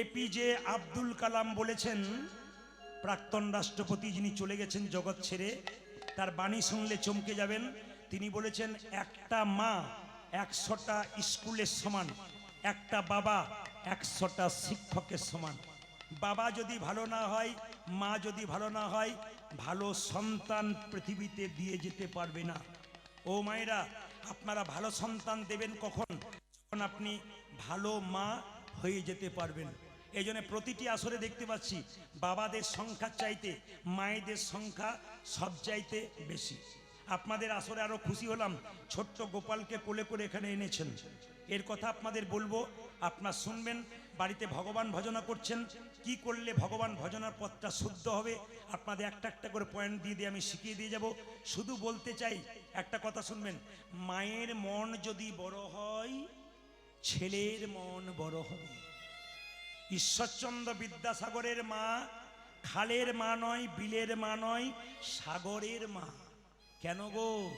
APJ Abdul Kalam বলেছেন, প্রাক্তন রাষ্ট্রপতি যিনি চলে গেছেন জগৎ ছেড়ে, তার বাণী শুনলে চমকে যাবেন। তিনি বলেছেন, একটা মা একশোটা স্কুলের সমান, একটা বাবা একশোটা শিক্ষকের সমান। বাবা যদি ভালো না হয়, মা যদি ভালো না হয়, ভালো সন্তান পৃথিবীতে দিয়ে যেতে পারবে না। ও মায়েরা, আপনারা ভালো সন্তান দেবেন কখন? যখন আপনি ভালো মা হয়ে যেতে পারবেন। এই জন্য প্রতিটি আসরে দেখতে পাচ্ছি বাবাদের সংখ্যা চাইতে মায়েদের সংখ্যা সব চাইতে বেশি। আপনাদের আসরে আরও খুশি হলাম, ছোট্ট গোপালকে কোলে করে এখানে এনেছেন। এর কথা আপনাদের বলব, আপনার শুনবেন, বাড়িতে ভগবান ভজনা করছেন। কি করলে ভগবান ভজনার পথটা শুদ্ধ হবে? আপনাদের একটা একটা করে পয়েন্ট দিয়ে দিয়ে আমি শিখিয়ে দিয়ে যাব। শুধু বলতে চাই, একটা কথা শুনবেন, মায়ের মন যদি বড় হয় ছেলের মন বড় হবে। ঈশ্বরচন্দ্র বিদ্যাসাগরের মা খালের মা নয় বিলের মা নয় সাগরের মা। কেন গো?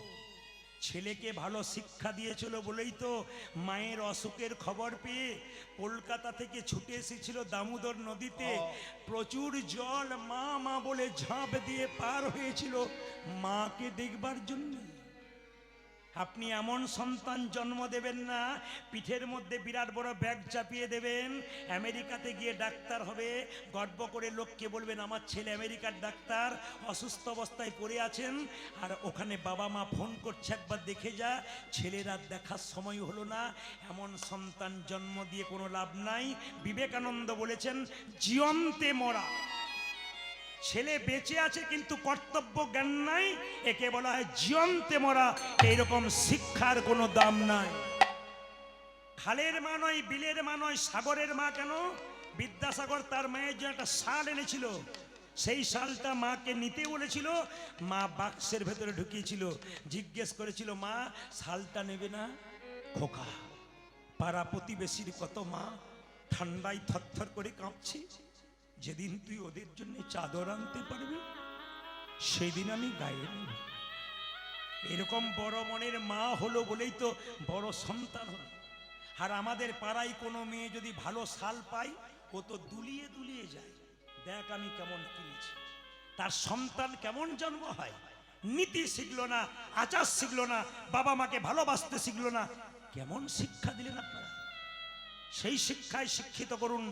ছেলেকে ভালো শিক্ষা দিয়েছিল বলেই তো মায়ের অসুখের খবর পেয়ে কলকাতা থেকে ছুটে এসেছিল দামোদর নদীতে। প্রচুর জল মা মা বলে ঝাঁপ দিয়ে পার হয়েছিল মাকে দেখবার জন্য। আপনি এমন সন্তান জন্ম দেবেন না, পিঠের মধ্যে বিরাট বড় ব্যাগ চাপিয়ে দেবেন, আমেরিকাতে গিয়ে ডাক্তার হবে, গর্ব করে লোককে বলবেন, আমার ছেলে আমেরিকার ডাক্তার, অসুস্থ অবস্থায় পড়ে আছেন। আর ওখানে বাবা মা ফোন করছে, একবার দেখে যা, ছেলেরা দেখার সময় হলো না, এমন সন্তান জন্ম দিয়ে কোনো লাভ নাই। বিবেকানন্দ বলেছেন, জিয়ন্তে মরা। ছেলে বেঁচে আছে কিন্তু কর্তব্য জ্ঞান নাই, একে বলা হয় জিয়ন্তে মরা। এইরকম শিক্ষার কোনো দাম নাই। খালের মা নয়, বিলের মা নয়, সাগরের মা কেন? বিদ্যাসাগর তার মায়ের জন্য একটা শাল এনেছিল। সেই শালটা মাকে নিতে বলেছিল, মা বাক্সের ভেতরে ঢুকিয়েছিল। জিজ্ঞেস করেছিল, মা, শালটা নেবে না? খোকা, পাড়া প্রতিবেশীর কত মা, ঠান্ডায় থরথর করে কাঁপছে। যেদিন তুই ওদের জন্য চাদর আনতে পারবি, সেদিন আমি গায়ে এরকম বড় মনের মা হলো বলেই তো বড় সন্তান হলো। আর আমাদের পাড়ায় কোনো মেয়ে যদি ভালো শাল পায়, ও তো দুলিয়ে দুলিয়ে যায়। দেখ আমি কেমন কিনেছি। তার সন্তান কেমন জন্ম হয়? নীতি শিখলো না, আচার শিখল না, বাবা মাকে ভালোবাসতে শিখল না। কেমন শিক্ষা দিলেন আপনারা? সেই শিক্ষায় শিক্ষিত করুন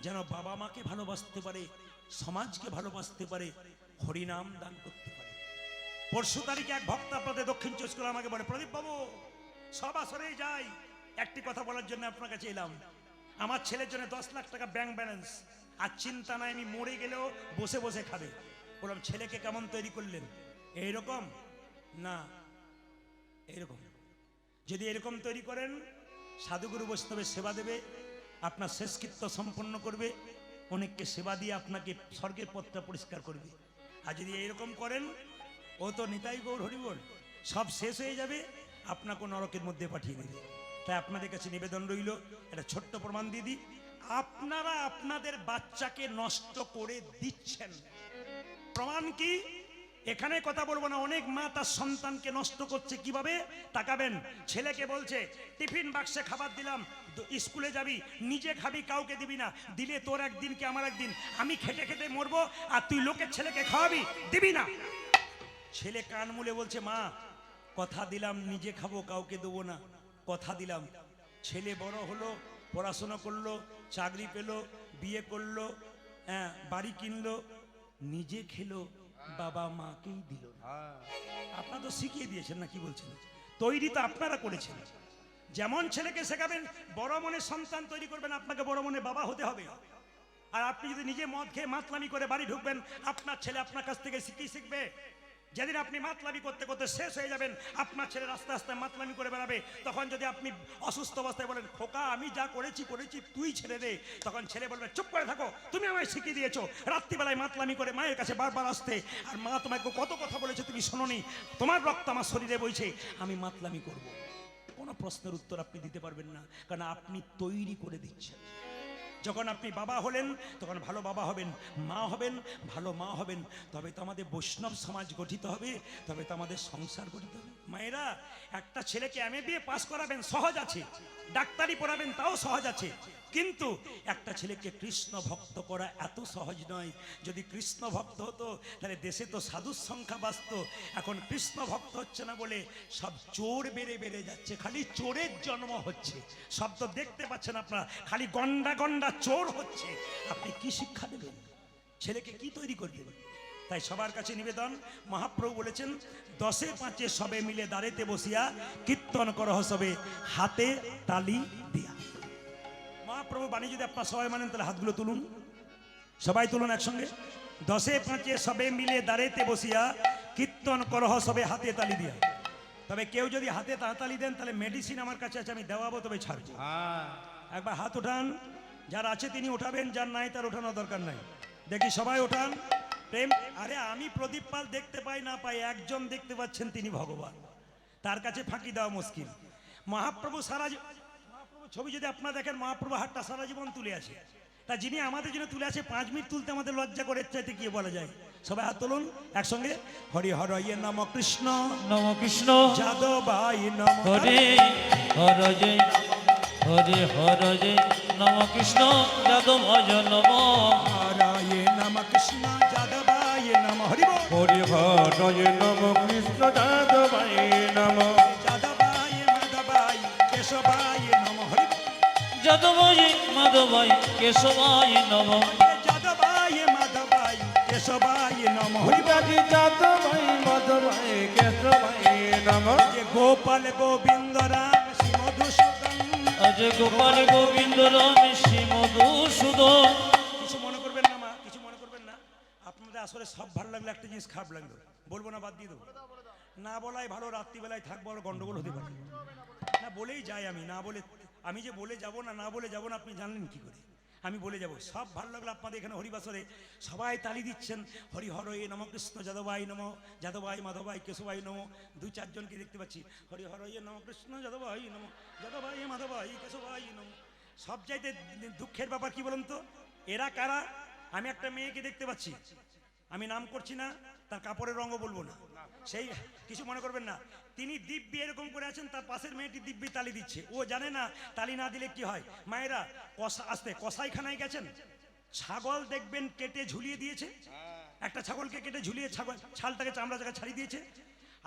যেন বাবা মাকে ভালোবাসতে পারে, সমাজকে ভালোবাসতে পারে, হরিনাম দান করতে পারে। পরশু তারিখে এক ভক্ত আপনাদের দক্ষিণ চব্বিশ করে আমাকে বলে, প্রদীপ বাবু, সব আসরেই যাই। একটি কথা বলার জন্য আপনার কাছে এলাম। আমার ছেলের জন্য দশ লাখ টাকা ব্যাংক ব্যালেন্স। আর চিন্তা নাই, আমি মরে গেলেও বসে বসে খাবে। বললাম, ছেলেকে কেমন তৈরি করলেন? এইরকম? না, এইরকম। যদি এরকম তৈরি করেন, সাধুগুরু বৈষ্ণবের সেবা দেবে আপনার শেষকৃত্য সম্পন্ন করবে, অনেককে সেবা দিয়ে আপনাকে স্বর্গের পথটা পরিষ্কার করবে। আর যদি এরকম করেন, ও তো নিতাই গৌর হরিবল, সব শেষ হয়ে যাবে, আপনাকে নরকের মধ্যে পাঠিয়ে দেবে। তাই আপনাদের কাছে নিবেদন রইল, একটা ছোট্ট প্রমাণ দিয়ে দিই। আপনারা আপনাদের বাচ্চাকে নষ্ট করে দিচ্ছেন। প্রমাণ কি? এখানে কথা বলব না, অনেক মা তার সন্তানকে নষ্ট করছে, কীভাবে? তাকাবেন, ছেলেকে বলছে, টিফিন বাক্সে খাবার দিলাম স্কুলে যাবি নিজে খাবি কাউকে দিবি না। দিলে তোর একদিন কি আমার একদিন। আমি খেটে খেটে মরবো আর তুই লোকের ছেলেকে খাওয়াবি দিবি না। ছেলে কান মুলে বলছে মা কথা দিলাম নিজে খাব কাউকে দেবো না। কথা দিলাম। ছেলে বড় হলো পড়াশোনা করল চাকরি পেল বিয়ে করল হ্যাঁ বাড়ি কিনলো নিজে খেলো বাবা মাকেই দিল না। আপনারা তো শিখিয়ে দিয়েছেন না কি বলছেন? তৈরি তো আপনারা করেছেন। যেমন ছেলেকে শেখাবেন, বড় মনে সন্তান তৈরি করবেন, আপনাকে বড় মনে বাবা হতে হবে। আর আপনি যদি নিজে মদ খেয়ে মাতলামি করে বাড়ি ঢুকবেন, আপনার ছেলে আপনার কাছ থেকে শিখেই শিখবে। যেদিন আপনি মাতলামি করতে করতে শেষ হয়ে যাবেন, আপনার ছেলে রাস্তা রাস্তায় মাতলামি করে বেড়াবে। তখন যদি আপনি অসুস্থ অবস্থায় বলেন, খোকা, আমি যা করেছি করেছি, তুই ছেড়ে দে। তখন ছেলে বলবে, চুপ করে থাকো, তুমি আমায় শিখিয়ে দিয়েছ। রাত্রিবেলায় মাতলামি করে মায়ের কাছে বারবার আসতে। আর মা তোমাকে কত কথা বলেছে তুমি শোনোনি। তোমার রক্ত আমার শরীরে বইছে, আমি মাতলামি করব। কোনো প্রশ্নের উত্তর আপনি দিতে পারবেন না কারণ আপনি তৈরি করে দিচ্ছেন। যখন আপনি বাবা হলেন, তখন ভালো বাবা হবেন, মা হবেন, ভালো মা হবেন। তবে তো আমাদের বৈষ্ণব সমাজ গঠিত হবে, তবে তো আমাদের সংসার গঠিত হবে। মায়েরা, একটা ছেলেকে এম এ বিয়ে পাস করাবেন সহজ আছে, ডাক্তারি পড়াবেন তাও সহজ আছে। কিন্তু একটা ছেলেকে কৃষ্ণ ভক্ত করা এত সহজ নয়। যদি কৃষ্ণ ভক্ত হতো, তাহলে দেশে তো সাধুর সংখ্যা বাঁচত। এখন কৃষ্ণ ভক্ত হচ্ছে না বলে সব চোর বেড়ে বেড়ে যাচ্ছে, খালি চোরের জন্ম হচ্ছে। সব তো দেখতে পাচ্ছেন আপনারা, খালি গন্ডা গন্ডা চোর হচ্ছে। আপনি কি শিক্ষা দেবেন? ছেলেকে কি তৈরি করবেন তাই সবার কাছে নিবেদন মহাপ্রভু বলেছেন দশে পাঁচে সবে মিলে দাঁড়েতে বসিয়া কীর্তন করহ সবে হাতে তালি দিয়া। মহাপ্রভু বাণী যদি আপনার সবাই মানেন তাহলে হাতগুলো তুলুন। সবাই তুলুন একসঙ্গে। দশে পাঁচে সবে মিলে দাঁড়েতে বসিয়া কীর্তন করহ সবে হাতে তালি দিয়া। তবে কেউ যদি হাতে তালি দেন তাহলে মেডিসিন আমার কাছে আছে আমি দেওয়াবো তবে ছাড়বো। একবার হাত উঠান। যার আছে তিনি উঠাবেন যার নাই তার ওঠানোর দরকার নাই। দেখি সবাই ওঠান। প্রেম আরে আমি প্রদীপ পাল দেখতে পাই না পাই একজন দেখতে পাচ্ছেন তিনি ভগবান। তার কাছে ফাঁকি দেওয়া মুশকিল। মহাপ্রভু সারা মহাপ্রভু ছবি যদি আপনারা দেখেন মহাপ্রভু হাতটা সারা জীবন তুলে আছে তা যিনি আমাদের জন্য তুলে আছে পাঁচ মিনিট তুলতে আমাদের লজ্জা করে চাইতে কি বলা যায়? সবাই হাত তুলুন একসঙ্গে। হরি হর ইয়ে নম কৃষ্ণ। নম কৃষ্ণ। যাদবাই নম হরে হর জয় হরে হর জয় নম কৃষ্ণ যাদব ভজ নম। হরায়ে নম কৃষ্ণ যাদবাই নম হরি হরি হরয় নম কৃষ্ণ যাদবাই নম। যাদবাই মাধবাই কেশবাই নম হরি বল। যাদবাই মাধবাই কেশবাই নম। যাদবাই মাধবাই কেশবাই নম হরি বল। হরিবাজি যাদবাই মাধবাই নম গোপাল গোবিন্দ রাম শ্রী মধুসূদন আজ গোপাল গোবিন্দ রাম শ্রী মধুসূদন। কিছু মনে করবেন না, মা, কিছু মনে করবেন না। আপনাদের আসলে সব ভালো লাগল, একটা জিনিস খারাপ লাগল। বলব না, বাদ দিয়ে দেবো। না বলাই ভালো, রাত্রিবেলায় থাকব আর গন্ডগোল হতে পারে। না বলেই যাই আমি, না বলে, আমি যে বলে যাব না না বলে যাব না, আপনি জানলেন কি করে? আমি বলে যাব, সব ভালো লাগল আপনাদের এখানে হরিবাসরে। সবাই তালি দিচ্ছেন হরি হর এ নম কৃষ্ণ যাদবাই নম যাদবাই মাধবাই কেশবাই নম, দু চারজনকে দেখতে পাচ্ছি হরি হর এ নম কৃষ্ণ যাদবাই নম যাদবাই মাধবাই কেশবাই নম। সব চাইতে দুঃখের ব্যাপার কি বলুন তো? এরা কারা? আমি একটা মেয়েকে দেখতে পাচ্ছি। আমি নাম করছি না, তার কাপড়ের রঙও বলব না। সেই, কিছু মনে করবেন না। তিনি দিব্যি এরকম করে আছেন, তার পাশের মেয়েটি দিব্যি তালি দিচ্ছে। ও জানে না তালি না দিলে কি হয়। মায়েরা কষা, আসতে কষাইখানায় গেছেন। ছাগল দেখবেন কেটে ঝুলিয়ে দিয়েছে। একটা ছাগলকে কেটে ঝুলিয়ে ছাগল, ছালটাকে চামড়া জায়গা ছাড়িয়ে দিয়েছে।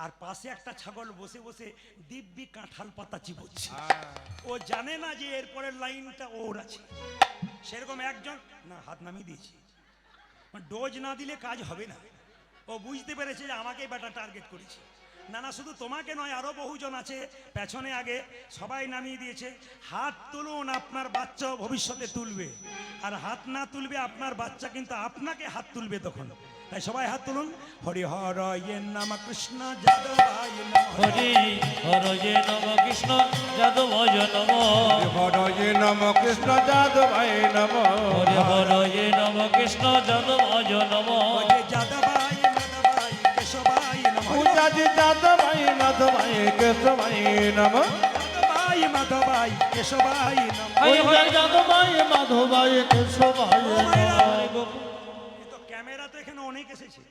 আর পাশে একটা ছাগল বসে বসে দিব্যি কাঁঠাল পাতা চিবোচ্ছে। ও জানে না যে এরপরের লাইনটা ওর আছে। সেরকম একজন, না, হাত নামিয়ে দিয়েছি। ডোজ না দিলে কাজ হবে না। ও বুঝতে পেরেছে যে আমাকেই বেটা টার্গেট করেছে। না না শুধু তোমাকে নয় আরও বহুজন আছে। পেছনে আগে সবাই নামিয়ে দিয়েছে। হাত তুলুন আপনার বাচ্চাও ভবিষ্যতে তুলবে। আর হাত না তুলবে আপনার বাচ্চা কিন্তু আপনাকে হাত তুলবে তখন। তাই সবাই হাত তুলুন। হরি হর ইয়ের নাম কৃষ্ণ যাদবায় নমঃ। হরে। হর জয় নম কৃষ্ণ যাদব নম হরয় নম কৃষ্ণ যাদবাই নম হরে। হর নম কৃষ্ণ যাদব নম পূজাজি যাদবাই মাধবাই কেশবাই নম। ক্যামেরা তো এখানে অনেক এসেছে।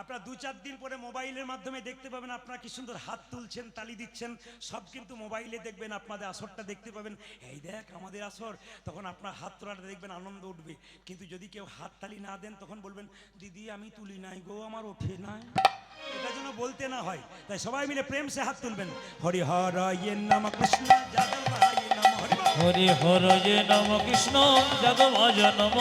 আপনারা দু চার দিন পরে মোবাইলের মাধ্যমে দেখতে পাবেন আপনারা কি সুন্দর হাত তুলছেন, তালি দিচ্ছেন, সব কিন্তু মোবাইলে দেখবেন, আপনাদের আসরটা দেখতে পাবেন। এই দেখ আমাদের আসর, তখন আপনার হাত তোলাটা দেখবেন আনন্দ উঠবে। কিন্তু যদি কেউ হাত তালি না দেন, তখন বলবেন, দিদি, আমি তুলি নাই গো, আমার ওঠে নাই। এটা যেন বলতে না হয়। তাই সবাই মিলে প্রেম সে হাত তুলবেন। হরি হর ইয়ে নম কৃষ্ণ, যাদব হরি হরে হর জয় নম কৃষ্ণ যাদব ভজ নম।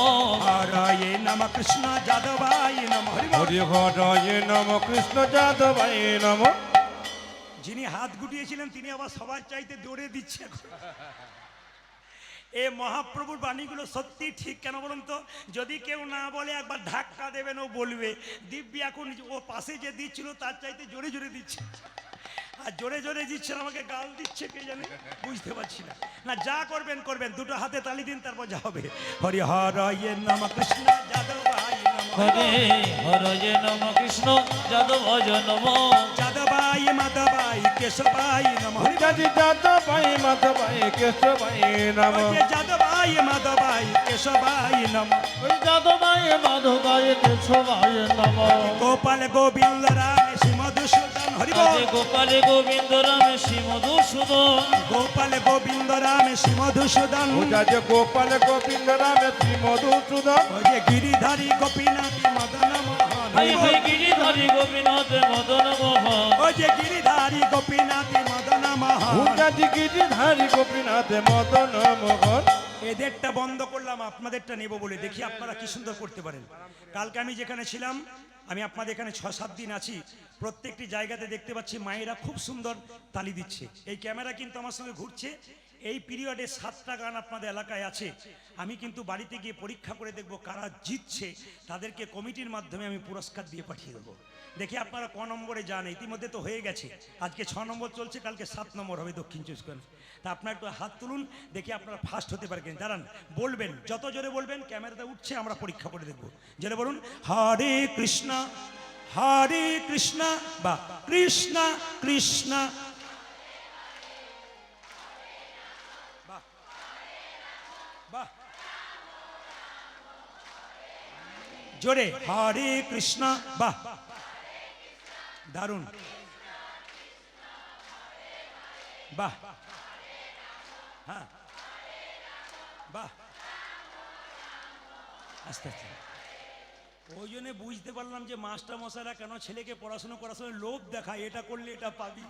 হর ইয়ে নম কৃষ্ণ যাদবাই নম। হরি হরয় নম কৃষ্ণ যাদবাই নম। যিনি হাত গুটিয়েছিলেন তিনি আবার সবার চাইতে দৌড়ে দিচ্ছেন। এ মহাপ্রভুর বাণীগুলো সত্যি ঠিক কেন বলুন তো? যদি কেউ না বলে একবার ধাক্কা দেবেন ও বলবে দিব্যি এখন ও পাশে যে দিচ্ছিল তার চাইতে জোরে জোরে দিচ্ছে। আর জোরে জোরে দিচ্ছেন আমাকে গাল দিচ্ছে কে জানে? বুঝতে পারছি না। না যা করবেন করবেন দুটো হাতে তালি দিন তারপর যা হবে। হরি হর নম কৃষ্ণ যাদব নম। হরে হরজে নম কৃষ্ণ যাদব ভজ নম। যাদবাই মাধবাই কেশবাই নম। হরি যাদবাই মাধবাই কেশবাই নম। যাদবাই মাধবাই কেশবাই নম। যাদবায় মাধবায় কেশবায় নম। গোপাল গোবিন্দ রায় শ্রী মধুসূদন হরি গোপালে গোবিন্দ রামে শ্রী মধুসূদন গোপাল গোবিন্দ রাম শ্রী মধুসূদন ও গোপাল গোবিন্দ রাম শ্রী ওই যে গিরিধারী গোপীনাথ মদন মোহন। গিরিধারী গোপীনাথ মদন মোহন যে গিরিধারী গোপীনাথ মদন মোহন গিরিধারী গোপীনাথ মদন মোহন এদেরটা বন্ধ করলাম আপনাদেরটা নেব বলে দেখি আপনারা কি সুন্দর করতে পারেন কালকে আমি যেখানে ছিলাম আমি আপনাদের এখানে ছ সাত দিন আছি। প্রত্যেকটি জায়গাতে দেখতে পাচ্ছি মায়েরা খুব সুন্দর তালি দিচ্ছে। এই ক্যামেরা কিন্তু আমার সঙ্গে ঘুরছে। এই পিরিয়ডে সাতটা গান আপনাদের এলাকায় আছে। আমি কিন্তু বাড়িতে গিয়ে পরীক্ষা করে দেখব কারা জিতছে। তাদেরকে কমিটির মাধ্যমে আমি পুরস্কার দিয়ে পাঠিয়ে দেবো। দেখি আপনারা ক নম্বরে যান, ইতিমধ্যে তো হয়ে গেছে। আজকে ছ নম্বর চলছে, কালকে সাত নম্বর হবে দক্ষিণ চব্বিশ পরগনা। তা আপনার একটু হাত তুলুন, দেখি আপনারা ফার্স্ট হতে পারবেন দাঁড়ান, বলবেন, যত জোরে বলবেন, ক্যামেরাতে উঠছে, আমরা পরীক্ষা করে দেখব। জোরে বলুন, হরে কৃষ্ণ হরে কৃষ্ণ, বা কৃষ্ণ কৃষ্ণ। বাহ। বাহ। জোরে, হরে কৃষ্ণ, বাহ। দারুণ। বাহ। হ্যাঁ। বাহ। আস্তে আস্তে। ওই জন্যে বুঝতে পারলাম যে মাস্টার মশাইরা কেন ছেলেকে পড়াশোনা করার সময় লোভ দেখায়, এটা করলে এটা পাবি।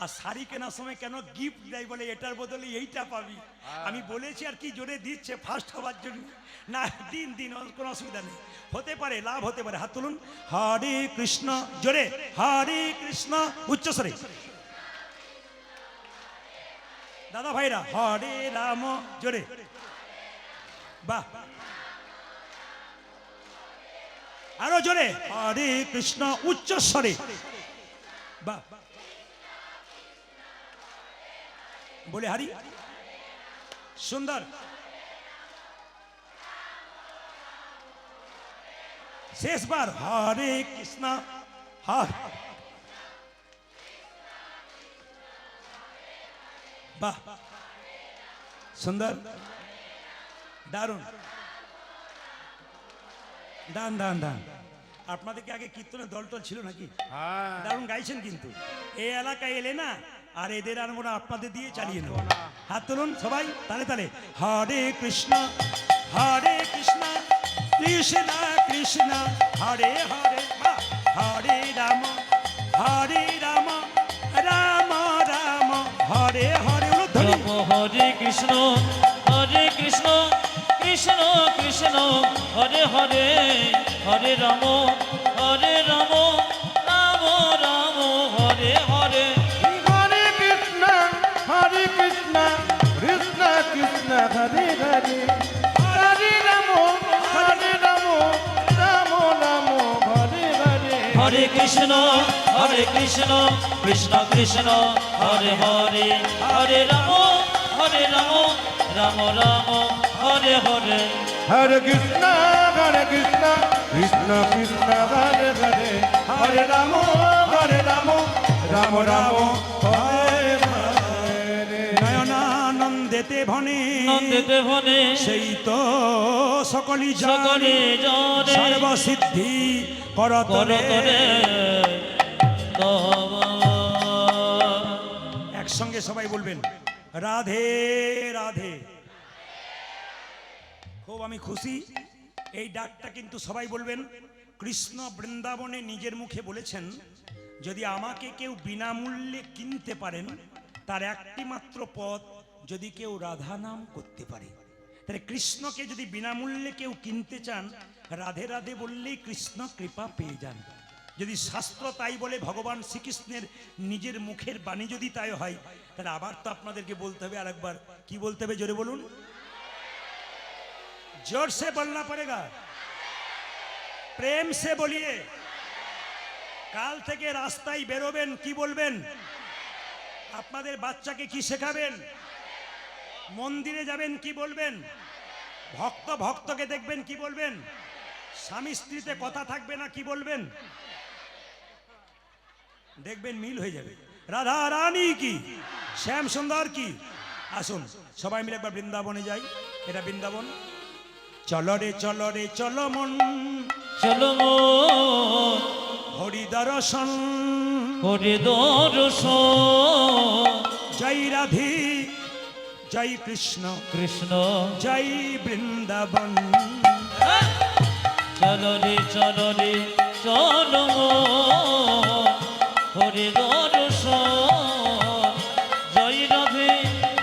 আর শাড়ি কেনার সময় কেন গিফট দেয় বলে এটার বদলে এইটা পাবি? আমি বলেছি আর কি জোরে দিচ্ছে ফার্স্ট হওয়ার জন্য। না দিন দিন কোনো অসুবিধা নেই। হতে পারে লাভ হতে পারে। হাত তুলুন। হরে কৃষ্ণ। জোরে। হরে কৃষ্ণ। উচ্চস্বরে দাদা ভাইরা হরে রাম। জোরে। বাহ। আরও জোরে। হরে কৃষ্ণ। উচ্চস্বরে বাহ। বলে হারি। সুন্দর। শেষবার হরে কৃষ্ণ বাহ। সুন্দর। দারুণ। দান দান দান। আপনাদেরকে আগে কীর্তনের দল টল ছিল নাকি? হ্যাঁ। দারুণ গাইছেন কিন্তু। এই এলাকায় এলে না আর এদের আর আমরা আপনাদের দিয়ে চালিয়ে নেব। হাত তুলুন সবাই তালে তালে। হরে কৃষ্ণ হরে কৃষ্ণ কৃষ্ণ কৃষ্ণ হরে হরে হরে রাম হরে রাম রাম রাম হরে হরে। হরে কৃষ্ণ হরে কৃষ্ণ কৃষ্ণ কৃষ্ণ হরে হরে হরে রাম হরে রাম রাম কৃষ্ণ হরে কৃষ্ণ কৃষ্ণ কৃষ্ণ হরে হরে হরে রাম হরে রাম রাম রাম হরে হরে। হরে কৃষ্ণ হরে কৃষ্ণ কৃষ্ণ কৃষ্ণ হরে হরে হরে রাম হরে রাম রাম রাম হরে হরে। নয়নানন্দেতে ভনে নন্দেতে ভনে সেই তো সকলে জানে সর্বসিদ্ধি করতরে একসঙ্গে সবাই বলবেন রাধে রাধে। খুব আমি খুশি এই ডাকটা কিন্তু সবাই বলবেন কৃষ্ণ বৃন্দাবনে নিজের মুখে বলেছেন যদি আমাকে কেউ বিনামূল্যে কিনতে পারেন তার একটি মাত্র পথ যদি কেউ রাধা নাম করতে পারে। তাহলে কৃষ্ণকে যদি বিনামূল্যে কেউ কিনতে চান রাধে রাধে বললেই কৃষ্ণ কৃপা পেয়ে যান যদি শাস্ত্র তাই বলে ভগবান শ্রীকৃষ্ণের নিজের মুখের বাণী যদি তাই হয় তাহলে আবার তো আপনাদেরকে বলতে হবে আরেকবার কি বলতে হবে জোরে বলুন जोर से बोलना पड़ेगा প্রেম সে বলিয়ে কাল থেকে রাস্তায় বেরোবেন কি বলবেন আপনাদের বাচ্চাকে কি শেখাবেন মন্দিরে যাবেন কি বলবেন ভক্ত ভক্তকে দেখবেন কি বলবেন স্বামী স্ত্রীতে কথা থাকবে না কি বলবেন? দেখবেন মিল হয়ে যাবে। রাধা রানী কি? শ্যাম সুন্দর কি? আসুন সবাই মিলে একবার বৃন্দাবনে যাই। এটা বৃন্দাবন। চলো রে চলো রে চলো মন। চলো মন। হরি দর্শন। করে দর্শন। জয় রাধে জয় কৃষ্ণ। কৃষ্ণ। জয় বৃন্দাবন। চলো রে চলো রে চলো জয় রাধে,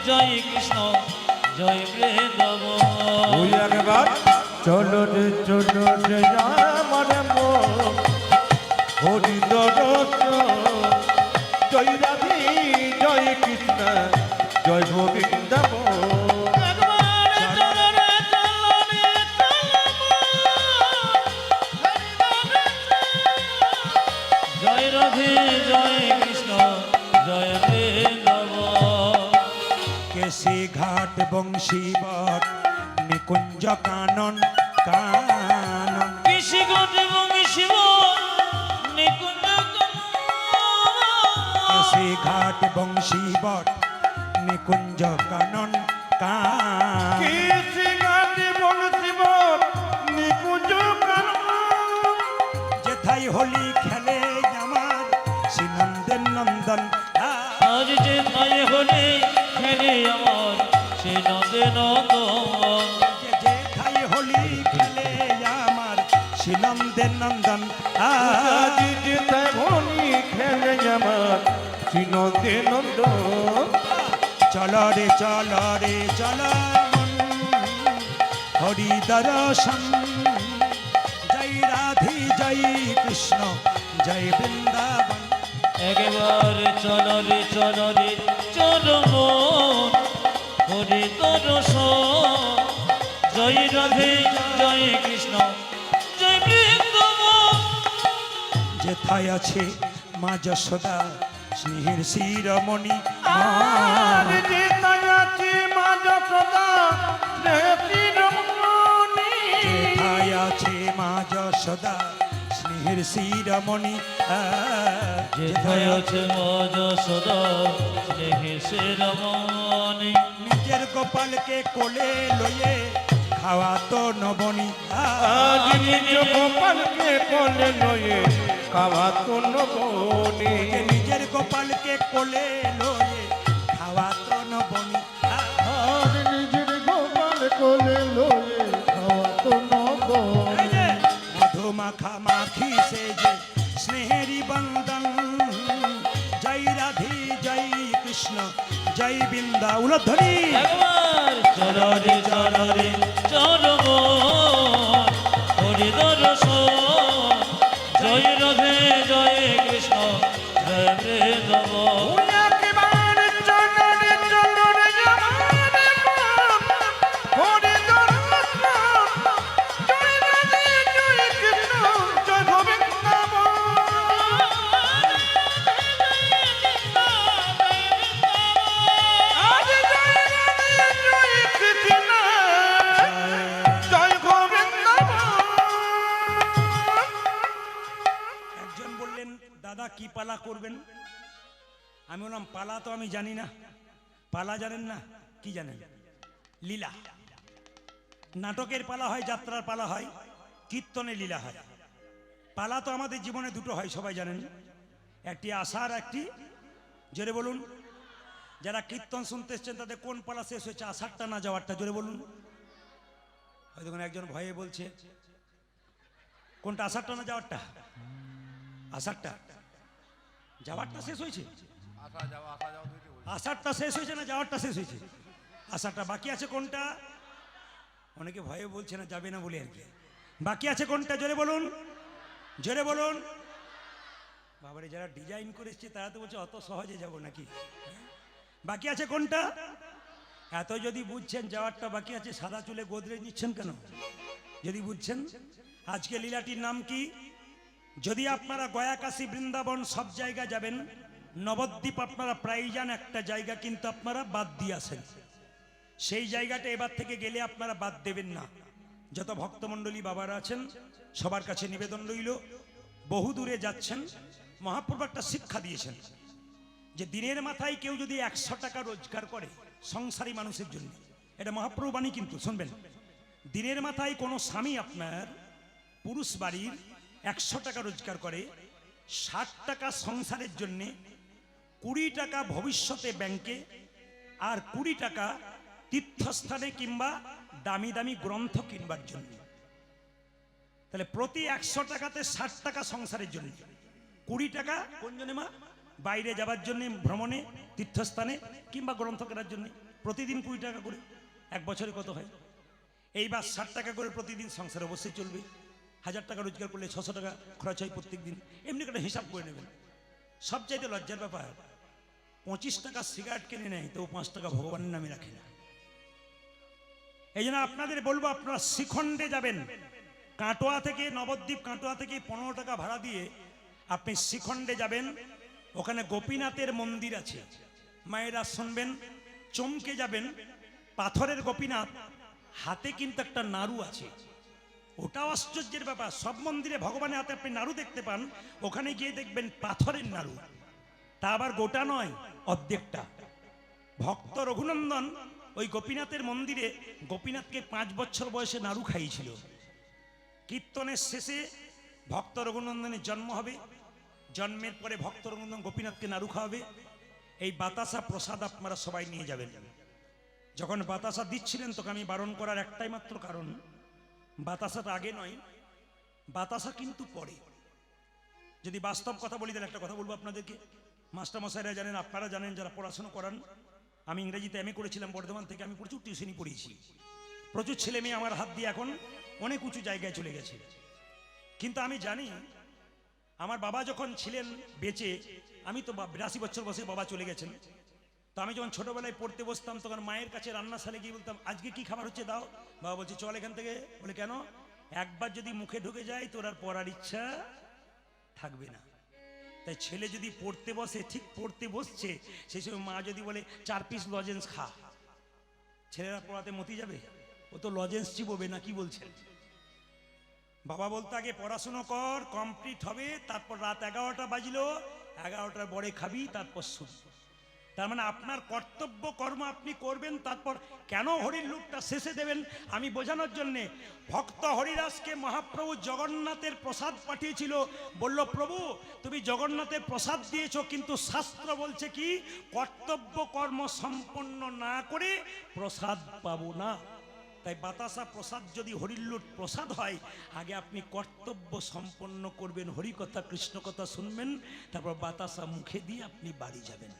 জয় কৃষ্ণ, জয় বৃন্দাবন ওই একবার চলো রে চলো রে হরি জয় রাধে, জয় কৃষ্ণ, জয় গোবিন্দাব রাধে জয় কৃষ্ণ জয় বৃন্দাবন কেসি ঘাট বংশী বট নিকুঞ্জ কানন। কানন গণ এবং নিকুঞ্জ কেসি ঘাট বংশী বট নিকুঞ্জ কানন। গাছে বলছিব নিকুঞ্জ কানন যেথাই হোলি হলে খেলে আমার সে নদে নদন যেথাই হোলি খেলে আমার নন্দন। আজ খেলে চলো রে চলো রে চলো হরি দর্শন। জয় রাধে জয় কৃষ্ণ জয় বৃন্দাবন। একবার চলো রে চলো রে চলো মন। হরে দর্শন জয় রাধে জয় কৃষ্ণ জয় যেথায় আছে মা যশোদা স্নেহের শিরমণি আর আছে মা যশোদা স্নেহের রমণী। যেথায় আছে মা যশোদা শিরমণি যেথায় আছে মজ সদা স্নেহে নিজের গোপালকে কোলে লয়ে খাওয়া তো নবনী আ, গোপালকে কোলে লয়ে খাওয়া তো নবনী। নিজের গোপালকে কোলে লয়ে খাওয়া তো নবনী নিজের গোপাল কোলে লয়ে খাওয়া তো নবনী। এই যে জয় বৃন্দা উলধ্বনি। না? পালা জানেন না? কি জানেন? লীলা। নাটকের পালা হয়, যাত্রার পালা হয়, কীর্তনে লীলা হয়। পালা তো আমাদের জীবনে দুটো হয়, সবাই জানেন। একটি আশার একটি জোরে বলুন। যারা কীর্তন শুনতে এসছেন, তাদের কোন পালা শেষ হয়েছে? আষাঢ়টা না যাওয়ারটা, জোরে বলুন। হয়তো একজন ভয়ে বলছে। কোনটা, আষাঢ়টা না যাওয়ারটা? আষাঢ়টা। যাওয়ারটা শেষ হয়েছে? আষাঢ়টা শেষ হয়েছে না যাওয়ারটা শেষ হয়েছে? আষাঢ়টা বাকি আছে কোনটা? অনেকে ভয়ে বলছে না, যাবে না বলে আর কি। বাকি আছে কোনটা? জোরে বলুন। জোরে বলুন। বাবারে, যারা ডিজাইন করে এসছে, তারা তো বলছে, অত সহজে যাব নাকি? হ্যাঁ? বাকি আছে কোনটা? এত যদি বুঝছেন, যাওয়ারটা বাকি আছে, সাদা চুলে গোদরেজ নিচ্ছেন কেন? যদি বুঝছেন। আজকে লীলাটির নাম কি? যদি আপনারা গয়াকাশী বৃন্দাবন সব জায়গা যাবেন নবদ্বীপ আপনারা প্রায় যান, একটা জায়গা কিন্তু আপনারা বাদ দিয়ে আসেন। সেই জায়গাটা এবার থেকে গেলে আপনারা বাদ দেবেন না। যত ভক্তমণ্ডলী বাবারা আছেন, সবার কাছে নিবেদন রইল, বহু দূরে যাচ্ছেন, মহাপ্রভু একটা শিক্ষা দিয়েছেন যে দিনের মাথায় কেউ যদি একশো টাকা রোজগার করে সংসারী মানুষের জন্য, এটা মহাপ্রভু বাণী কিন্তু, শুনবেন। দিনের মাথায় কোনো স্বামী আপনার পুরুষ বাড়ির একশো টাকা রোজগার করে, ষাট টাকা সংসারের জন্যে কুড়ি টাকা ভবিষ্যতে ব্যাংকে আর কুড়ি টাকা তীর্থস্থানে কিংবা দামি দামি গ্রন্থ কিনবার জন্য। তাহলে প্রতি একশো টাকাতে ষাট টাকা সংসারের জন্য। কুড়ি টাকা কোন জন্য মা? বাইরে যাবার জন্য, ভ্রমণে, তীর্থস্থানে কিংবা গ্রন্থ কেনার জন্য। প্রতিদিন কুড়ি টাকা করে। এক বছরে কত হয়? এইবার ষাট টাকা করে প্রতিদিন সংসার অবশ্যই চলবে। হাজার টাকা রোজগার করলে ছশো টাকা খরচ হয় প্রত্যেক দিন এমনি করে হিসাব করে নেবেন। সবচাইতে লজ্জার ব্যাপার। পঁচিশ টাকা সিগারেট কিনে নেয়, তো পাঁচ টাকা ভগবানের নামে রাখে না। এই জন্য আপনাদের বলব, আপনারা শিখণ্ডে যাবেন। কাটোয়া থেকে, নবদ্বীপ কাটোয়া থেকে পনেরো টাকা ভাড়া দিয়ে আপনি শিখণ্ডে যাবেন। ওখানে গোপীনাথের মন্দির আছে। মায়েরা শুনবেন, চমকে যাবেন। পাথরের গোপীনাথ, হাতে কিন্তু একটা নাড়ু আছে। ওটাও আশ্চর্যের ব্যাপার। সব মন্দিরে ভগবানের হাতে আপনি নাড়ু দেখতে পান, ওখানে গিয়ে দেখবেন পাথরের নাড়ু। তা আবার গোটা নয়, অর্ধেকটা। ভক্ত রঘুনন্দন ওই গোপীনাথের মন্দিরে গোপীনাথকে পাঁচ বছর বয়সে নাড়ু খাইয়েছিল। কীর্তনের শেষে ভক্ত রঘুনন্দনের জন্ম হবে। জন্মের পরে ভক্ত রঘুনন্দন গোপীনাথকে নাড়ু খাওয়াবে। এই বাতাসা প্রসাদ আপনারা সবাই নিয়ে যাবেন। যখন বাতাসা দিচ্ছিলেন, তোকে আমি বারণ করার একটাই মাত্র কারণ, বাতাসাটা আগে নয়, বাতাসা কিন্তু পরে। যদি বাস্তব কথা বলি, তাহলে একটা কথা বলব আপনাদেরকে। মাস্টারমশাইরা জানেন, আপনারা জানেন, যারা পড়াশোনা করান, আমি ইংরেজিতে এম করেছিলাম, বর্ধমান থেকে আমি প্রচুর টিউশনি পড়িয়েছি। প্রচুর ছেলে মেয়ে আমার হাত দিয়ে এখন অনেক উঁচু জায়গায় চলে গেছে। কিন্তু আমি জানি, আমার বাবা যখন ছিলেন বেঁচে, আমি তো বিরাশি বছর বসে বাবা চলে গেছেন। তো আমি যখন ছোটোবেলায় পড়তে বসতাম, তখন মায়ের কাছে রান্নাশালে গিয়ে বলতাম, আজকে কি খাবার হচ্ছে, দাও। বাবা বলছে, চল এখান থেকে। বলে, কেন? একবার যদি মুখে ঢুকে যায় তোর আর পড়ার ইচ্ছা থাকবে না। তাই ছেলে যদি পড়তে বসে, ঠিক পড়তে বসছে, সেই সময় মা যদি বলে, চার পিস লজেন্স খা। ছেলেরা পড়াতে মতি যাবে? ও তো লজেন্স চিবোবে না, কি বলছেন বাবা বলতে আগে পড়াশুনো কর কমপ্লিট হবে, তারপর রাত এগারোটা বাজিল, এগারোটার পরে খাবি, তারপর শুধু তার মানে আপনার কর্তব্য কর্ম আপনি করবেন, তারপর কেন হরির লুটটা শেষে দেবেন আমি বোঝানোর জন্যে। ভক্ত হরিদাসকে মহাপ্রভু জগন্নাথের প্রসাদ পাঠিয়েছিল, বলল, প্রভু, তুমি জগন্নাথের প্রসাদ দিয়েছ, কিন্তু শাস্ত্র বলছে কি, কর্তব্য কর্ম সম্পন্ন না করে প্রসাদ পাবো না। তাই বাতাসা প্রসাদ যদি হরিল্লুট প্রসাদ হয়, আগে আপনি কর্তব্য সম্পন্ন করবেন, হরিকথা কৃষ্ণ কথা শুনবেন, তারপর বাতাসা মুখে দিয়ে আপনি বাড়ি যাবেন।